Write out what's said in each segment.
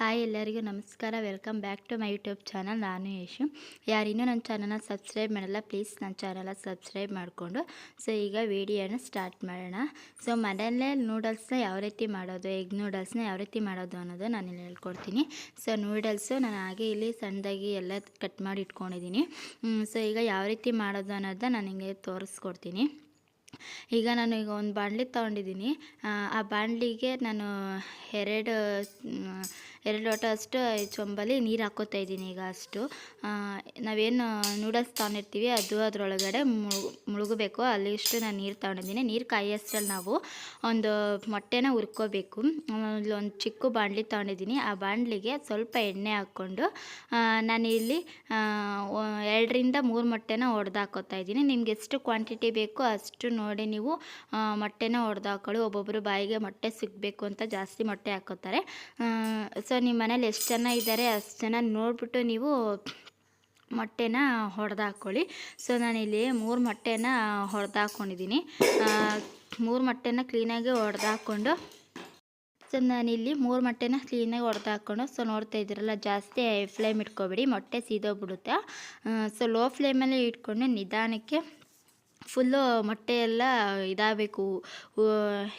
Hi ಎಲ್ಲರಿಗೂ ನಮಸ್ಕಾರ. Welcome back to my YouTube channel ನಾನು ಯಶು ಯಾರಿನ್ನೂ ನನ್ನ ಚಾನಲ್ನ ಸಬ್ಸ್ಕ್ರೈಬ್ ಮಾಡಲ್ಲ ಪ್ಲೀಸ್ ನನ್ನ ಚಾನಲ್ನ ಸಬ್ಸ್ಕ್ರೈಬ್ ಮಾಡಿಕೊಂಡು. ಸೊ ಈಗ ವಿಡಿಯೋನ ಸ್ಟಾರ್ಟ್ ಮಾಡೋಣ. ಸೊ ಮನೆಯಲ್ಲೇ ನೂಡಲ್ಸ್ನ ಯಾವ ರೀತಿ ಮಾಡೋದು ಎಗ್ ನೂಡಲ್ಸ್ನ ಯಾವ ರೀತಿ ಮಾಡೋದು ಅನ್ನೋದು ನಾನು ಇಲ್ಲಿ ಹೇಳ್ಕೊಡ್ತೀನಿ. ಸೊ ನೂಡಲ್ಸು ನಾನು ಹಾಗೆ ಇಲ್ಲಿ ಸಣ್ಣದಾಗಿ ಎಲ್ಲ ಕಟ್ ಮಾಡಿ ಇಟ್ಕೊಂಡಿದ್ದೀನಿ. ಸೊ ಈಗ ಯಾವ ರೀತಿ ಮಾಡೋದು ಅನ್ನೋದನ್ನ ನಾನು ಹಿಂಗೆ ತೋರಿಸ್ಕೊಡ್ತೀನಿ. ಈಗ ನಾನು ಈಗ ಒಂದು ಬಾಣಲಿ ತೊಗೊಂಡಿದ್ದೀನಿ. ಆ ಬಾಣಲಿಗೆ ನಾನು ಎರಡು ಎರಡು ಲೋಟ ಅಷ್ಟು ಚೊಂಬಲ್ಲಿ ನೀರು ಹಾಕೋತಾ ಇದ್ದೀನಿ ಈಗ ಅಷ್ಟು. ನಾವೇನು ನೂಡಲ್ಸ್ ತೊಗೊಂಡಿರ್ತೀವಿ, ಅದು ಅದರೊಳಗಡೆ ಮುಳುಗು ಮುಳುಗಬೇಕು. ಅಲ್ಲಿ ಇಷ್ಟು ನಾನು ನೀರು ತೊಗೊಂಡಿದ್ದೀನಿ. ನೀರು ಕಾಯೋಷ್ಟ್ರಲ್ಲಿ ನಾವು ಒಂದು ಮೊಟ್ಟೆನ ಹುರ್ಕೋಬೇಕು. ಒಂದು ಚಿಕ್ಕ ಬಾಣಲಿ ತೊಗೊಂಡಿದ್ದೀನಿ. ಆ ಬಾಣಲಿಗೆ ಸ್ವಲ್ಪ ಎಣ್ಣೆ ಹಾಕ್ಕೊಂಡು ಇಲ್ಲಿ ಎರಡರಿಂದ ಮೂರು ಮೊಟ್ಟೆನ ಒಡೆದು ಹಾಕೋತಾ ಇದ್ದೀನಿ. ನಿಮ್ಗೆ ಎಷ್ಟು ಕ್ವಾಂಟಿಟಿ ಬೇಕು ಅಷ್ಟು ನೋಡಿ ನೀವು ಮೊಟ್ಟೆನ ಹಾಕೊಳ್ಳಿ. ಒಬ್ಬೊಬ್ಬರು ಬಾಯಿಗೆ ಮೊಟ್ಟೆ ಸಿಗಬೇಕು ಅಂತ ಜಾಸ್ತಿ ಮೊಟ್ಟೆ ಹಾಕೋತಾರೆ. ಸೊ ನಿಮ್ಮ ಮನೇಲಿ ಎಷ್ಟು ಜನ ಇದ್ದಾರೆ ಅಷ್ಟು ಜನ ನೋಡಿಬಿಟ್ಟು ನೀವು ಮೊಟ್ಟೆನ ಹೊಡೆದು ಹಾಕ್ಕೊಳ್ಳಿ ಸೊ ನಾನಿಲ್ಲಿ ಮೂರು ಮೊಟ್ಟೆನ ಹೊಡೆದು ಹಾಕ್ಕೊಂಡಿದ್ದೀನಿ ಮೂರು ಮೊಟ್ಟೆನ ಕ್ಲೀನಾಗಿ ಹೊಡೆದು ಹಾಕ್ಕೊಂಡು ಸೊ ನಾನಿಲ್ಲಿ ಮೂರು ಮೊಟ್ಟೆನ ಕ್ಲೀನಾಗಿ ಹೊಡೆದು ಹಾಕ್ಕೊಂಡು ಸೊ ನೋಡ್ತಾ ಇದ್ದೀರಲ್ಲ, ಜಾಸ್ತಿ ಫ್ಲೇಮ್ ಇಟ್ಕೊಬೇಡಿ, ಮೊಟ್ಟೆ ಸೀದೋಗ್ಬಿಡುತ್ತೆ? ಸೊ ಲೋ ಫ್ಲೇಮಲ್ಲಿ ಇಟ್ಕೊಂಡು ನಿಧಾನಕ್ಕೆ ಫುಲ್ಲು ಮೊಟ್ಟೆ ಎಲ್ಲ ಇದಾಗಬೇಕು.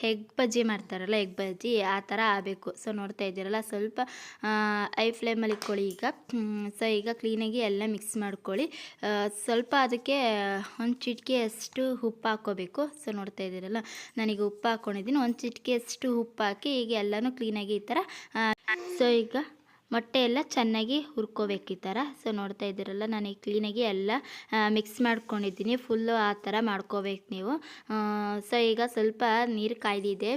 ಎಗ್ ಬಜ್ಜಿ ಮಾಡ್ತಾರಲ್ಲ ಎಗ್ ಬಜ್ಜಿ, ಆ ಥರ ಆಗಬೇಕು. ಸೊ ನೋಡ್ತಾ ಇದ್ದೀರಲ್ಲ, ಸ್ವಲ್ಪ ಐ ಫ್ಲೇಮಲ್ಲಿ ಇಟ್ಕೊಳ್ಳಿ ಈಗ. ಸೊ ಈಗ ಕ್ಲೀನಾಗಿ ಎಲ್ಲ ಮಿಕ್ಸ್ ಮಾಡ್ಕೊಳ್ಳಿ. ಸ್ವಲ್ಪ ಅದಕ್ಕೆ ಒಂದು ಚಿಟಿಕೆಯಷ್ಟು ಉಪ್ಪು ಹಾಕ್ಕೋಬೇಕು. ಸೊ ನೋಡ್ತಾ ಇದ್ದೀರಲ್ಲ, ನನಗೆ ಉಪ್ಪು ಹಾಕ್ಕೊಂಡಿದ್ದೀನಿ ಒಂದು ಚಿಟಿಕೆಯಷ್ಟು ಉಪ್ಪು ಹಾಕಿ ಈಗ ಎಲ್ಲನೂ ಕ್ಲೀನಾಗಿ ಈ ಥರ ಸೊ ಈಗ ಮೊಟ್ಟೆ ಎಲ್ಲ ಚೆನ್ನಾಗಿ ಹುರ್ಕೋಬೇಕು ಈ ಥರ. ಸೊ ನೋಡ್ತಾ ಇದ್ದೀರಲ್ಲ, ನಾನು ಕ್ಲೀನಾಗಿ ಎಲ್ಲ ಮಿಕ್ಸ್ ಮಾಡ್ಕೊಂಡಿದ್ದೀನಿ. ಫುಲ್ಲು ಆ ಥರ ಮಾಡ್ಕೋಬೇಕು ನೀವು. ಸೊ ಈಗ ಸ್ವಲ್ಪ ನೀರು ಕಾಯ್ದಿದೆ.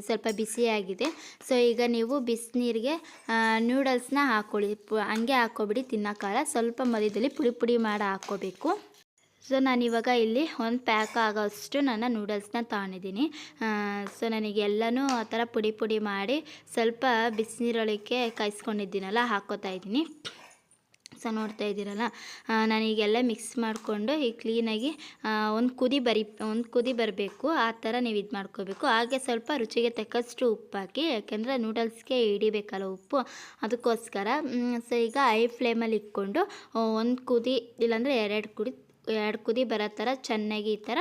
ಸ್ವಲ್ಪ ಬಿಸಿಯಾಗಿದೆ ಸೊ ಈಗ ನೀವು ಬಿಸಿನೀರಿಗೆ ನೂಡಲ್ಸ್ನ ಹಾಕ್ಕೊಳ್ಳಿ ಪು- ಹಂಗೆ ಹಾಕೋಬಿಡಿ ತಿನ್ನೋಕ್ಕಲ್ಲ ಸ್ವಲ್ಪ ಮಧ್ಯದಲ್ಲಿ ಪುಡಿ ಪುಡಿ ಮಾಡಿ ಹಾಕ್ಕೋಬೇಕು. ಸೊ ನಾನಿವಾಗ ಇಲ್ಲಿ ಒಂದು ಪ್ಯಾಕ್ ಆಗೋಷ್ಟು ನನ್ನ ನೂಡಲ್ಸ್ನ ತಗೊಂಡಿದ್ದೀನಿ. ಸೊ ನನಗೆ ಎಲ್ಲನೂ ಆ ಥರ ಪುಡಿ ಪುಡಿ ಮಾಡಿ ಸ್ವಲ್ಪ ಬಿಸಿನೀರೊಳಕ್ಕೆ ಕಾಯಿಸ್ಕೊಂಡಿದ್ದೀನಲ್ಲ, ಹಾಕೋತಾ ಇದ್ದೀನಿ. ಸೊ ನೋಡ್ತಾ ಇದ್ದೀರಲ್ಲ ನಾನೀಗೆಲ್ಲ ಮಿಕ್ಸ್ ಮಾಡಿಕೊಂಡು ಈ ಕ್ಲೀನಾಗಿ ಒಂದು ಕುದಿ ಬರಿ, ಒಂದು ಕುದಿ ಬರಬೇಕು, ಆ ಥರ ನೀವು ಇದು ಮಾಡ್ಕೋಬೇಕು. ಹಾಗೆ ಸ್ವಲ್ಪ ರುಚಿಗೆ ತಕ್ಕಷ್ಟು ಉಪ್ಪು ಹಾಕಿ, ಯಾಕೆಂದರೆ ನೂಡಲ್ಸ್ಗೆ ಹಿಡಿಬೇಕಲ್ಲ ಉಪ್ಪು, ಅದಕ್ಕೋಸ್ಕರ. ಸೊ ಈಗ ಐ ಫ್ಲೇಮಲ್ಲಿ ಇಟ್ಕೊಂಡು ಒಂದು ಕುದಿ, ಇಲ್ಲಾಂದರೆ ಎರಡು ಕುದಿ ಎರಡು ಕುದಿ ಬರೋ ಥರ ಚೆನ್ನಾಗಿ ಈ ಥರ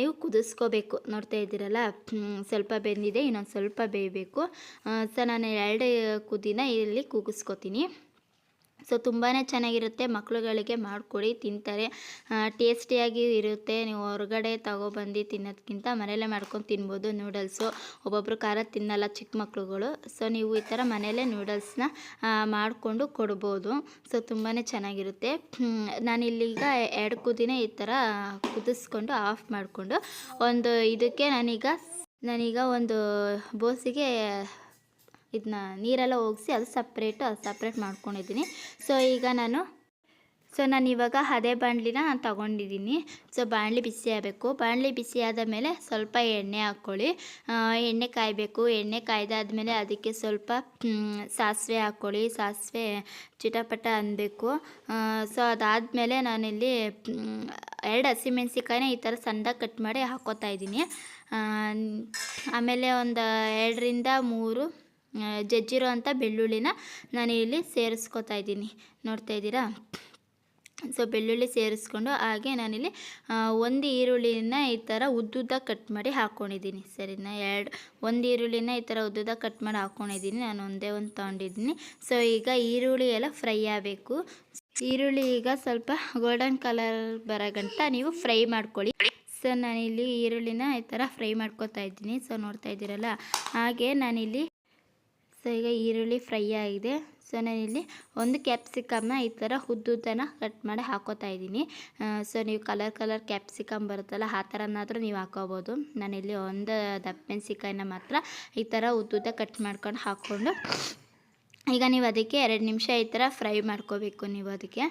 ನೀವು ಕುದಿಸ್ಕೋಬೇಕು. ನೋಡ್ತಾ ಇದ್ದೀರಲ್ಲ? ಸ್ವಲ್ಪ ಬೆಂದಿದೆ, ಇನ್ನೊಂದು ಸ್ವಲ್ಪ ಬೇಯಬೇಕು. ಸೊ ನಾನು ಎರಡು ಕುದಿನ ಇಲ್ಲಿ ಕೂಗಿಸ್ಕೊತೀನಿ ಸೊ ತುಂಬಾ ಚೆನ್ನಾಗಿರುತ್ತೆ. ಮಕ್ಳುಗಳಿಗೆ ಮಾಡಿಕೊಡಿ, ತಿಂತಾರೆ. ಟೇಸ್ಟಿಯಾಗಿ ಇರುತ್ತೆ. ನೀವು ಹೊರಗಡೆ ತಗೊಬಂದು ತಿನ್ನೋದಕ್ಕಿಂತ ಮನೆಯಲ್ಲೇ ಮಾಡ್ಕೊಂಡು ತಿನ್ಬೋದು ನೂಡಲ್ಸು. ಒಬ್ಬೊಬ್ಬರು ಖಾರ ತಿನ್ನಲ್ಲ ಚಿಕ್ಕ ಮಕ್ಕಳುಗಳು ಸೊ ನೀವು ಈ ಥರ ಮನೆಯಲ್ಲೇ ನೂಡಲ್ಸ್ನ ಮಾಡಿಕೊಂಡು ಕೊಡ್ಬೋದು. ಸೊ ತುಂಬಾ ಚೆನ್ನಾಗಿರುತ್ತೆ. ನಾನಿಲ್ಲೀಗ ಎರಡು ಕುದಿನ ಈ ಥರ ಕುದಿಸ್ಕೊಂಡು ಆಫ್ ಮಾಡಿಕೊಂಡು ಒಂದು ಇದಕ್ಕೆ ನಾನೀಗ ನಾನೀಗ ಒಂದು ಬೋಸಿಗೆ ಇದನ್ನ ನೀರೆಲ್ಲ ಹೋಗಿಸಿ ಅದು ಸಪ್ರೇಟು ಅದು ಸಪ್ರೇಟ್ ಮಾಡ್ಕೊಂಡಿದ್ದೀನಿ. ಸೊ ಈಗ ನಾನು ಸೊ ನಾನು ಇವಾಗ ಅದೇ ಬಾಣಲಿನ ತಗೊಂಡಿದ್ದೀನಿ. ಸೊ ಬಾಣಲಿ ಬಿಸಿ ಆಗಬೇಕು. ಬಾಣಲಿ ಬಿಸಿ ಆದ ಮೇಲೆ ಸ್ವಲ್ಪ ಎಣ್ಣೆ ಹಾಕ್ಕೊಳ್ಳಿ. ಎಣ್ಣೆ ಕಾಯಬೇಕು. ಎಣ್ಣೆ ಕಾಯ್ದಾದ್ಮೇಲೆ ಅದಕ್ಕೆ ಸ್ವಲ್ಪ ಸಾಸಿವೆ ಹಾಕ್ಕೊಳ್ಳಿ. ಸಾಸಿವೆ ಚಿಟಪಟ ಅನ್ನಬೇಕು ಸೊ ಅದಾದಮೇಲೆ ನಾನಿಲ್ಲಿ ಎರಡು ಹಸಿಮೆಣ್ಸಿಕಾಯಿನ ಈ ಥರ ಸಣ್ಣದಾಗಿ ಕಟ್ ಮಾಡಿ ಹಾಕ್ಕೋತಾ ಇದ್ದೀನಿ. ಆಮೇಲೆ ಒಂದು ಎರಡರಿಂದ ಮೂರು ಜಜ್ಜಿರೋ ಅಂಥ ಬೆಳ್ಳುಳ್ಳಿನ ನಾನು ಇಲ್ಲಿ ಸೇರಿಸ್ಕೊತಾ ಇದ್ದೀನಿ. ನೋಡ್ತಾ ಇದ್ದೀರಾ? ಸೊ ಬೆಳ್ಳುಳ್ಳಿ ಸೇರಿಸ್ಕೊಂಡು ಹಾಗೆ ನಾನಿಲ್ಲಿ ಒಂದು ಈರುಳ್ಳಿನ ಈ ಥರ ಉದ್ದುದ್ದ ಕಟ್ ಮಾಡಿ ಹಾಕ್ಕೊಂಡಿದ್ದೀನಿ ಸರಿನಾ? ಎರಡು, ಒಂದು ಈರುಳ್ಳಿನ ಈ ಥರ ಉದ್ದುದ್ದ ಕಟ್ ಮಾಡಿ ಹಾಕ್ಕೊಂಡಿದ್ದೀನಿ ನಾನು ಒಂದೇ ಒಂದು ತೊಗೊಂಡಿದ್ದೀನಿ. ಸೊ ಈಗ ಈರುಳ್ಳಿ ಎಲ್ಲ ಫ್ರೈ ಆಗಬೇಕು. ಈರುಳ್ಳಿ ಈಗ ಸ್ವಲ್ಪ ಗೋಲ್ಡನ್ ಕಲರ್ ಬರೋಗಂಟ ನೀವು ಫ್ರೈ ಮಾಡ್ಕೊಳ್ಳಿ. ಸೊ ನಾನಿಲ್ಲಿ ಈರುಳ್ಳಿನ ಈ ಥರ ಫ್ರೈ ಮಾಡ್ಕೊತಾ ಇದ್ದೀನಿ. ಸೊ ನೋಡ್ತಾ ಇದ್ದೀರಲ್ಲ? ಹಾಗೆ ನಾನಿಲ್ಲಿ ಸೊ, ಈಗ ಈರುಳ್ಳಿ ಫ್ರೈ ಆಗಿದೆ. ಸೊ, ನಾನಿಲ್ಲಿ ಒಂದು ಕ್ಯಾಪ್ಸಿಕಮ್ನ ಈ ಥರ ಉದ್ದುದ್ದನ ಕಟ್ ಮಾಡಿ ಹಾಕೋತಾ ಇದ್ದೀನಿ. ಸೊ, ನೀವು ಕಲರ್ ಕಲರ್ ಕ್ಯಾಪ್ಸಿಕಮ್ ಬರುತ್ತಲ್ಲ, ಆ ಥರನಾದರೂ ನೀವು ಹಾಕೋಬೋದು. ನಾನಿಲ್ಲಿ ಒಂದು ದಪ್ಪ ಮೆಣಸಿಕಾಯಿನ ಮಾತ್ರ ಈ ಥರ ಉದ್ದುದ್ದ ಕಟ್ ಮಾಡ್ಕೊಂಡು ಹಾಕ್ಕೊಂಡು, ಈಗ ನೀವು ಅದಕ್ಕೆ ಎರಡು ನಿಮಿಷ ಈ ಥರ ಫ್ರೈ ಮಾಡ್ಕೋಬೇಕು ನೀವು ಅದಕ್ಕೆ.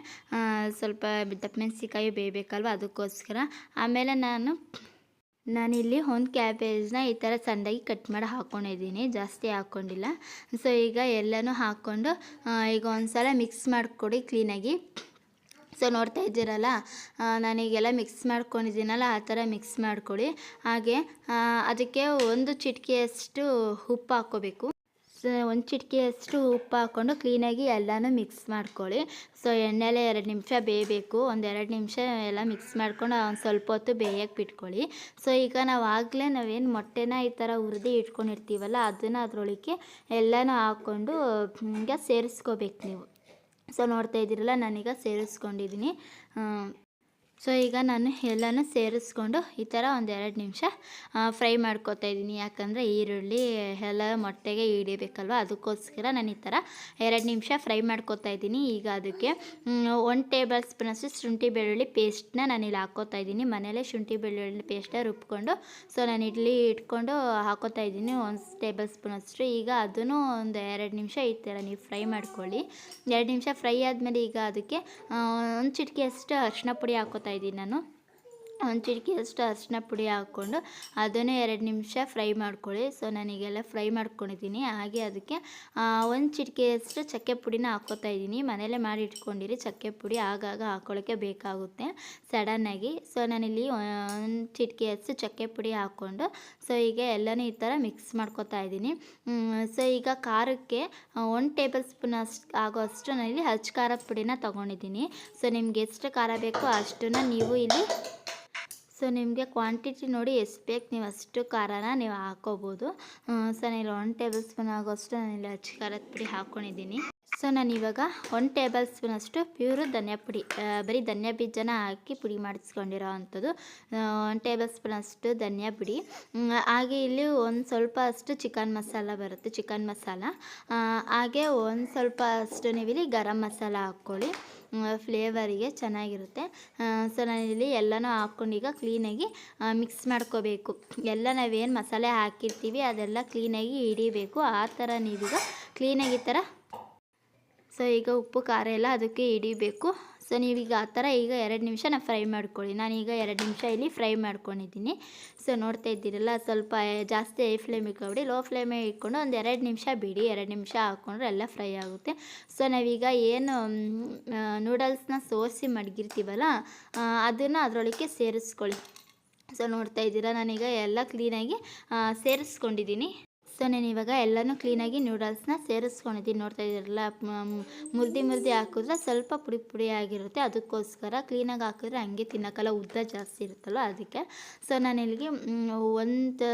ಸ್ವಲ್ಪ ದಪ್ಪ ಮೆಣಸಿಕಾಯಿ ಬೇಯಬೇಕಲ್ವ ಅದಕ್ಕೋಸ್ಕರ. ಆಮೇಲೆ ನಾನು ನಾನಿಲ್ಲಿ ಒಂದು ಕ್ಯಾಬೇಜ್ನ ಈ ಥರ ಸಣ್ಣದಾಗಿ ಕಟ್ ಮಾಡಿ ಹಾಕ್ಕೊಂಡಿದ್ದೀನಿ ಜಾಸ್ತಿ ಹಾಕ್ಕೊಂಡಿಲ್ಲ ಸೊ ಈಗ ಎಲ್ಲನೂ ಹಾಕ್ಕೊಂಡು ಈಗ ಒಂದು ಸಲ ಮಿಕ್ಸ್ ಮಾಡಿಕೊಡಿ ಕ್ಲೀನಾಗಿ ಸೊ ನೋಡ್ತಾ ಇದ್ದೀರಲ್ಲ ನಾನೀಗೆಲ್ಲ ಮಿಕ್ಸ್ ಮಾಡ್ಕೊಂಡಿದ್ದೀನಲ್ಲ, ಆ ಥರ ಮಿಕ್ಸ್ ಮಾಡ್ಕೊಳ್ಳಿ ಹಾಗೆ ಅದಕ್ಕೆ ಒಂದು ಚಿಟಿಕೆಯಷ್ಟು ಉಪ್ಪು ಹಾಕ್ಕೋಬೇಕು. ಒಂದು ಚಿಟಿಕೆಯಷ್ಟು ಉಪ್ಪು ಹಾಕ್ಕೊಂಡು ಕ್ಲೀನಾಗಿ ಎಲ್ಲನೂ ಮಿಕ್ಸ್ ಮಾಡ್ಕೊಳ್ಳಿ. ಸೊ, ಎಣ್ಣೆಲೆ ಎರಡು ನಿಮಿಷ ಬೇಯಬೇಕು. ಒಂದೆರಡು ನಿಮಿಷ ಎಲ್ಲ ಮಿಕ್ಸ್ ಮಾಡ್ಕೊಂಡು ಒಂದು ಸ್ವಲ್ಪ ಹೊತ್ತು ಬೇಯಕ್ಕೆ ಬಿಟ್ಕೊಳ್ಳಿ. ಸೊ, ಈಗ ನಾವು ಆಗಲೇ ನಾವೇನು ಮೊಟ್ಟೆನ ಈ ಥರ ಹುರಿದು ಇಟ್ಕೊಂಡಿರ್ತೀವಲ್ಲ, ಅದನ್ನು ಅದರೊಳಗೆ ಎಲ್ಲನೂ ಹಾಕ್ಕೊಂಡು ಹಿಂಗೆ ಸೇರಿಸ್ಕೋಬೇಕು ನೀವು. ಸೊ, ನೋಡ್ತಾ ಇದ್ದೀರಲ್ಲ, ನಾನೀಗ ಸೇರಿಸ್ಕೊಂಡಿದ್ದೀನಿ ಸೊ ಈಗ ನಾನು ಎಲ್ಲನೂ ಸೇರಿಸ್ಕೊಂಡು ಈ ಥರ ಒಂದೆರಡು ನಿಮಿಷ ಫ್ರೈ ಮಾಡ್ಕೊತಾ ಇದ್ದೀನಿ. ಯಾಕಂದರೆ ಈರುಳ್ಳಿ, ಎಲ್ಲ ಮೊಟ್ಟೆಗೆ ಹಿಡಿಬೇಕಲ್ವ? ಅದಕ್ಕೋಸ್ಕರ ನಾನು ಈ ಥರ ಎರಡು ನಿಮಿಷ ಫ್ರೈ ಮಾಡ್ಕೋತಾ ಇದ್ದೀನಿ. ಈಗ ಅದಕ್ಕೆ ಒಂದು ಟೇಬಲ್ ಸ್ಪೂನಷ್ಟು ಶುಂಠಿ ಬೆಳ್ಳುಳ್ಳಿ ಪೇಸ್ಟ್ನ ನಾನು ಇಲ್ಲಿ ಹಾಕೋತಾ ಇದ್ದೀನಿ. ಮನೇಲೇ ಶುಂಠಿ ಬೆಳ್ಳುಳ್ಳಿ ಪೇಸ್ಟ ರುಬ್ಕೊಂಡು, ಸೊ, ನಾನು ಇಡ್ಲಿ ಇಟ್ಕೊಂಡು ಹಾಕೋತಾ ಇದ್ದೀನಿ. ಒಂದು ಟೇಬಲ್ ಸ್ಪೂನಷ್ಟು ಈಗ ಅದನ್ನು ಒಂದು ಎರಡು ನಿಮಿಷ ಈ ಥರ ನೀವು ಫ್ರೈ ಮಾಡ್ಕೊಳ್ಳಿ. ಎರಡು ನಿಮಿಷ ಫ್ರೈ ಆದಮೇಲೆ ಈಗ ಅದಕ್ಕೆ ಒಂದು ಚಿಟಿಕೆಯಷ್ಟು ಅರಿಶಿನ ಪುಡಿ ಹಾಕೋತಾ ಇದ್ದೀನಿ ನಾನು ಒಂದು ಚಿಟಿಕೆಯಷ್ಟು ಅರಿಶಿನ ಪುಡಿ ಹಾಕ್ಕೊಂಡು ಅದನ್ನು ಎರಡು ನಿಮಿಷ ಫ್ರೈ ಮಾಡ್ಕೊಳ್ಳಿ. ಸೊ ನನಗೆಲ್ಲ ಫ್ರೈ ಮಾಡ್ಕೊಂಡಿದ್ದೀನಿ. ಹಾಗೆ ಅದಕ್ಕೆ ಒಂದು ಚಿಟಿಕೆಯಷ್ಟು ಚಕ್ಕೆ ಪುಡಿನ ಹಾಕ್ಕೋತಾ ಇದ್ದೀನಿ. ಮನೆಯಲ್ಲೇ ಮಾಡಿ ಇಟ್ಕೊಂಡಿರಿ, ಚಕ್ಕೆ ಪುಡಿ ಆಗಾಗ ಹಾಕ್ಕೊಳ್ಳೋಕ್ಕೆ ಬೇಕಾಗುತ್ತೆ ಸಡನ್ನಾಗಿ ಸೊ ನಾನಿಲ್ಲಿ ಒಂದು ಚಿಟಿಕೆಯಷ್ಟು ಚಕ್ಕೆ ಪುಡಿ ಹಾಕ್ಕೊಂಡು ಸೊ ಈಗ ಎಲ್ಲನೂ ಈ ಥರ ಮಿಕ್ಸ್ ಮಾಡ್ಕೊತಾ ಇದ್ದೀನಿ. ಸೊ ಈಗ ಖಾರಕ್ಕೆ ಒಂದು ಟೇಬಲ್ ಸ್ಪೂನ್ ಅಷ್ಟು ಆಗೋಷ್ಟು ನಾನಿಲ್ಲಿ ಹಚ್ಚ ಖಾರದ ಪುಡಿನ ತೊಗೊಂಡಿದ್ದೀನಿ. ಸೊ ನಿಮ್ಗೆ ಎಷ್ಟು ಖಾರ ಬೇಕೋ ಅಷ್ಟನ್ನು ನೀವು ಇಲ್ಲಿ ಸೊ ನಿಮಗೆ ಕ್ವಾಂಟಿಟಿ ನೋಡಿ ಎಷ್ಟು ಬೇಕು, ನೀವು ಅಷ್ಟು ಖಾರನ ನೀವು ಹಾಕೋಬೋದು. ಸೊ ನಾನು ಒನ್ ಟೇಬಲ್ ಸ್ಪೂನ್ ಆಗೋಷ್ಟು ಇಲ್ಲಿ ಹಚ್ಚ ಖಾರದ ಪುಡಿ ಹಾಕ್ಕೊಂಡಿದ್ದೀನಿ ಸೊ ನಾನು ಇವಾಗ ಒನ್ ಟೇಬಲ್ ಸ್ಪೂನಷ್ಟು ಪ್ಯೂರು ಧನಿಯಾ ಪುಡಿ ಬರೀ ಧನಿಯಾ ಬೀಜನ ಹಾಕಿ ಪುಡಿ ಮಾಡಿಸ್ಕೊಂಡಿರೋ ಅಂಥದ್ದು. ಒನ್ ಟೇಬಲ್ ಸ್ಪೂನಷ್ಟು ಧನಿಯಾ ಪುಡಿ. ಹಾಗೆ ಇಲ್ಲಿ ಒಂದು ಸ್ವಲ್ಪ ಅಷ್ಟು ಚಿಕನ್ ಮಸಾಲ ಬರುತ್ತೆ ಚಿಕನ್ ಮಸಾಲ ಹಾಗೆ ಒಂದು ಸ್ವಲ್ಪ ಅಷ್ಟು ನೀವಿಲ್ಲಿ ಗರಂ ಮಸಾಲ ಹಾಕ್ಕೊಳ್ಳಿ. ಫ್ಲೇವರಿಗೆ ಚೆನ್ನಾಗಿರುತ್ತೆ. ಸೊ ನಾನಿಲ್ಲಿ ಎಲ್ಲನೂ ಹಾಕ್ಕೊಂಡು ಈಗ ಕ್ಲೀನಾಗಿ ಮಿಕ್ಸ್ ಮಾಡ್ಕೋಬೇಕು. ಎಲ್ಲ ನಾವೇನು ಮಸಾಲೆ ಹಾಕಿರ್ತೀವಿ, ಅದೆಲ್ಲ ಕ್ಲೀನಾಗಿ ಹಿಡಿಬೇಕು. ಆ ಥರ ನೀವೀಗ ಕ್ಲೀನಾಗಿ ಥರ ಸೊ ಈಗ ಉಪ್ಪು, ಖಾರ ಎಲ್ಲ ಅದಕ್ಕೆ ಹಿಡಿಬೇಕು. ಸೊ ನೀವೀಗ ಆ ಥರ ಈಗ ಎರಡು ನಿಮಿಷ ನಾನು ಫ್ರೈ ಮಾಡ್ಕೊಳ್ಳಿ. ನಾನೀಗ ಎರಡು ನಿಮಿಷ ಇಲ್ಲಿ ಫ್ರೈ ಮಾಡ್ಕೊಂಡಿದ್ದೀನಿ. ಸೊ ನೋಡ್ತಾ ಇದ್ದೀರಲ್ಲ, ಸ್ವಲ್ಪ ಜಾಸ್ತಿ ಐ ಫ್ಲೇಮ್ ಇಟ್ಕೊಬಿಡಿ ಲೋ ಫ್ಲೇಮೇ ಇಟ್ಕೊಂಡು ಒಂದು ಎರಡು ನಿಮಿಷ ಬಿಡಿ. ಎರಡು ನಿಮಿಷ ಹಾಕ್ಕೊಂಡ್ರೆ ಎಲ್ಲ ಫ್ರೈ ಆಗುತ್ತೆ. ಸೊ ನಾವೀಗ ಏನು ನೂಡಲ್ಸ್ನ ಸೋಸಿ ಮಡಗಿರ್ತೀವಲ್ಲ ಅದನ್ನು ಅದರೊಳಗೆ ಸೇರಿಸ್ಕೊಳ್ಳಿ. ಸೊ ನೋಡ್ತಾ ಇದ್ದೀರಾ, ನಾನೀಗ ಎಲ್ಲ ಕ್ಲೀನಾಗಿ ಸೇರಿಸ್ಕೊಂಡಿದ್ದೀನಿ. ಸೊ ನಾನು ಇವಾಗ ಎಲ್ಲನೂ ಕ್ಲೀನಾಗಿ ನೂಡಲ್ಸ್ನ ಸೇರಿಸ್ಕೊಂಡಿದ್ದೀನಿ. ನೋಡ್ತಾ ಇದ್ದೀರಲ್ಲ ಮುರ್ದಿ ಮುರ್ದಿ ಹಾಕಿದ್ರೆ ಸ್ವಲ್ಪ ಪುಡಿ ಪುಡಿ ಆಗಿರುತ್ತೆ. ಅದಕ್ಕೋಸ್ಕರ ಕ್ಲೀನಾಗಿ ಹಾಕಿದ್ರೆ ಹಂಗೆ ತಿನ್ನೋಕ್ಕಲ್ಲ, ಉದ್ದ ಜಾಸ್ತಿ ಇರುತ್ತಲ್ಲ ಅದಕ್ಕೆ. ಸೊ ನಾನಿಲ್ಲಿಗೆ ಒಂದು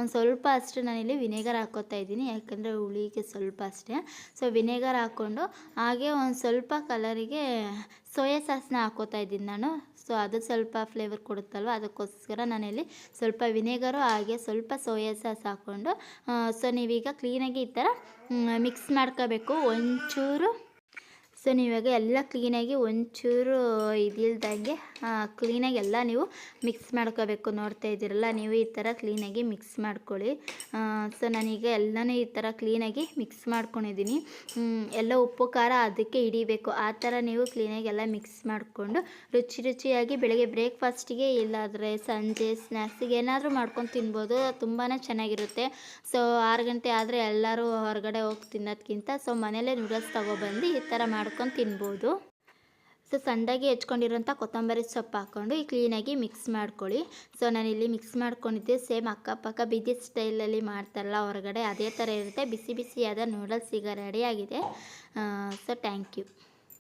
ಒಂದು ಸ್ವಲ್ಪ ಅಷ್ಟು ನಾನಿಲ್ಲಿ ವಿನೆಗರ್ ಹಾಕೋತಾ ಇದ್ದೀನಿ. ಯಾಕಂದರೆ ಹುಳಿಗೆ ಸ್ವಲ್ಪ ಅಷ್ಟೇ. ಸೊ ವಿನೆಗರ್ ಹಾಕ್ಕೊಂಡು ಹಾಗೆ ಒಂದು ಸ್ವಲ್ಪ ಕಲರಿಗೆ ಸೋಯಾ ಸಾಸ್ನ ಹಾಕೋತಾ ಇದ್ದೀನಿ ನಾನು. ಸೊ ಅದು ಸ್ವಲ್ಪ ಫ್ಲೇವರ್ ಕೊಡುತ್ತಲ್ವ? ಅದಕ್ಕೋಸ್ಕರ ನಾನಿಲ್ಲಿ ಸ್ವಲ್ಪ ವಿನೆಗರು ಹಾಗೆ ಸ್ವಲ್ಪ ಸೋಯಾ ಸಾಸ್ ಹಾಕ್ಕೊಂಡು ಸೊ ನೀವೀಗ ಕ್ಲೀನಾಗಿ ಈ ಥರ ಮಿಕ್ಸ್ ಮಾಡ್ಕೋಬೇಕು. ಒಂಚೂರು ಸೊ ನೀವಾಗ ಎಲ್ಲ ಕ್ಲೀನಾಗಿ ಒಂಚೂರು ಇದಿಲ್ದಂಗೆ ಕ್ಲೀನಾಗಿ ಎಲ್ಲ ನೀವು ಮಿಕ್ಸ್ ಮಾಡ್ಕೋಬೇಕು ನೋಡ್ತಾ ಇದ್ದೀರಲ್ಲ, ನೀವು ಈ ಥರ ಕ್ಲೀನಾಗಿ ಮಿಕ್ಸ್ ಮಾಡ್ಕೊಳ್ಳಿ. ಸೊ ನಾನೀಗ ಎಲ್ಲನೂ ಈ ಥರ ಕ್ಲೀನಾಗಿ ಮಿಕ್ಸ್ ಮಾಡ್ಕೊಂಡಿದ್ದೀನಿ. ಎಲ್ಲ ಉಪ್ಪು, ಖಾರ ಅದಕ್ಕೆ ಹಿಡಿಬೇಕು. ಆ ಥರ ನೀವು ಕ್ಲೀನಾಗಿ ಎಲ್ಲ ಮಿಕ್ಸ್ ಮಾಡಿಕೊಂಡು, ರುಚಿ ರುಚಿಯಾಗಿ ಬೆಳಗ್ಗೆ ಬ್ರೇಕ್ಫಾಸ್ಟಿಗೆ ಇಲ್ಲಾದರೆ ಸಂಜೆ ಸ್ನ್ಯಾಕ್ಸಿಗೆ ಏನಾದರೂ ಮಾಡ್ಕೊಂಡು ತಿನ್ಬೋದು. ತುಂಬಾ ಚೆನ್ನಾಗಿರುತ್ತೆ. ಸೊ ಆರು ಗಂಟೆ ಆದರೆ ಎಲ್ಲರೂ ಹೊರಗಡೆ ಹೋಗಿ ತಿನ್ನೋದಕ್ಕಿಂತ ಸೊ ಮನೇಲೇ ನೂಡಲ್ಸ್ ತೊಗೊಬಂದು ಈ ಥರ ಮಾಡ್ಕೊಂಡು ತಿನ್ಬೋದು. ಸೊ ಸಣ್ಣದಾಗಿ ಹೆಚ್ಕೊಂಡಿರೋಂಥ ಕೊತ್ತಂಬರಿ ಸೊಪ್ಪು ಹಾಕ್ಕೊಂಡು ಈ ಕ್ಲೀನಾಗಿ ಮಿಕ್ಸ್ ಮಾಡ್ಕೊಳ್ಳಿ. ಸೊ ನಾನಿಲ್ಲಿ ಮಿಕ್ಸ್ ಮಾಡ್ಕೊಂಡಿದ್ದೆ. ಸೇಮ್ ಅಕ್ಕಪಕ್ಕ ಬಿದ್ದಿ ಸ್ಟೈಲಲ್ಲಿ ಮಾಡ್ತಾರಲ್ಲ, ಹೊರಗಡೆ ಅದೇ ಥರ ಇರುತ್ತೆ. ಬಿಸಿ ಬಿಸಿಯಾದ ನೂಡಲ್ಸ್ ಈಗ ರೆಡಿಯಾಗಿದೆ ಸೊ ಥ್ಯಾಂಕ್ ಯು